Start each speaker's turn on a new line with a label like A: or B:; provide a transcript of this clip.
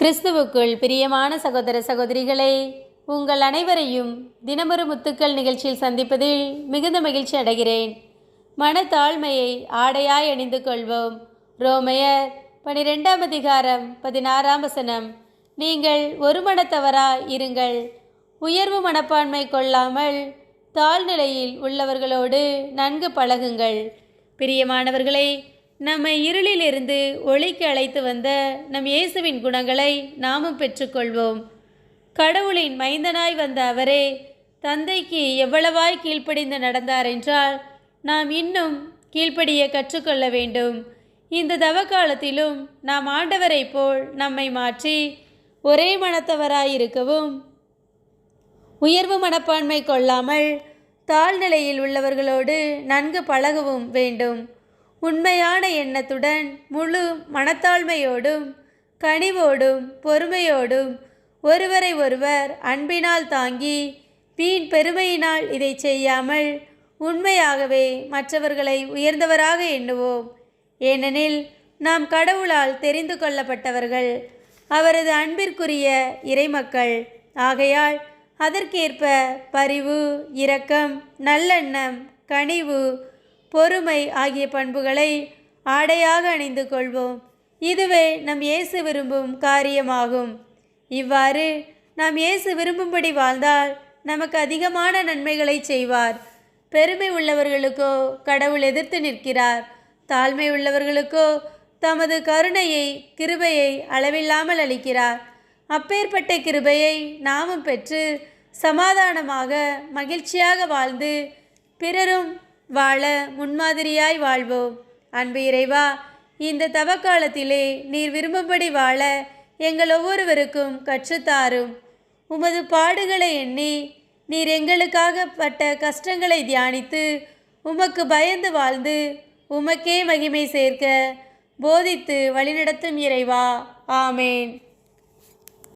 A: கிறிஸ்துவுக்குள் பிரியமான சகோதர சகோதரிகளே உங்கள் அனைவரையும் தினமொரு முத்துக்கள் நிகழ்ச்சியில் சந்திப்பதில் மிகுந்த மகிழ்ச்சி அடைகிறேன். மனத்தாழ்மையை ஆடையாய் அணிந்து கொள்வோம். ரோமையர் பனிரெண்டாம் அதிகாரம் பதினாறாம் வசனம். நீங்கள் ஒரு மனத்தவரா இருங்கள். உயர்வு மனப்பான்மை கொள்ளாமல் தாழ்நிலையில் உள்ளவர்களோடு நன்கு பழகுங்கள். பிரியமானவர்களே நம்மை இருளிலிருந்து ஒளிக்கு அழைத்து வந்த நம் இயேசுவின் குணங்களை நாமும் பெற்றுக்கொள்வோம். கடவுளின் மைந்தனாய் வந்த அவரே தந்தைக்கு எவ்வளவாய் கீழ்ப்படிந்து நடந்தார் என்றால் நாம் இன்னும் கீழ்ப்படிய கற்றுக்கொள்ள வேண்டும். இந்த தவக்காலத்திலும் நாம் ஆண்டவரைப் போல் நம்மை மாற்றி ஒரே மனத்தவராயிருக்கவும் உயர்வு மனப்பான்மை கொள்ளாமல் தாழ்நிலையில் உள்ளவர்களோடு நன்கு பழகவும் வேண்டும். உண்மையான எண்ணத்துடன் முழு மனத்தாழ்மையோடும் கனிவோடும் பொறுமையோடும் ஒருவரை ஒருவர் அன்பினால் தாங்கி வீண் பெருமையினால் இதை செய்யாமல் உண்மையாகவே மற்றவர்களை உயர்ந்தவராக எண்ணுவோம். ஏனெனில் நாம் கடவுளால் தெரிந்து கொள்ளப்பட்டவர்கள் அவரது அன்பிற்குரிய இறைமக்கள். ஆகையால் அதற்கேற்ப பரிவு இரக்கம் நல்லெண்ணம் கனிவு பொறுமை ஆகிய பண்புகளை ஆடையாக அணிந்து கொள்வோம். இதுவே நம் இயேசு விரும்பும் காரியமாகும். இவ்வாறு நாம் இயேசு விரும்பும்படி வாழ்ந்தால் நமக்கு அதிகமான நன்மைகளை செய்வார். பெருமை உள்ளவர்களுக்கோ கடவுள் எதிர்த்து நிற்கிறார். தாழ்மை உள்ளவர்களுக்கோ தமது கருணையை கிருபையை அளவில்லாமல் அளிக்கிறார். அப்பேற்பட்ட கிருபையை நாமும் பெற்று சமாதானமாக மகிழ்ச்சியாக வாழ்ந்து பிறரும் வாழ முன்மாதிரியாய் வாழ்வோம். அன்பு இறைவா இந்த தவக்காலத்திலே நீர் விரும்பும்படி வாழ எங்கள் ஒவ்வொருவருக்கும் கற்றுத்தாரும். உமது பாடுகளை எண்ணி நீர் எங்களுக்காக பட்ட கஷ்டங்களை தியானித்து உமக்கு பயந்து வாழ்ந்து உமக்கே மகிமை சேர்க்க போதித்து வழிநடத்தும் இறைவா. ஆமேன்.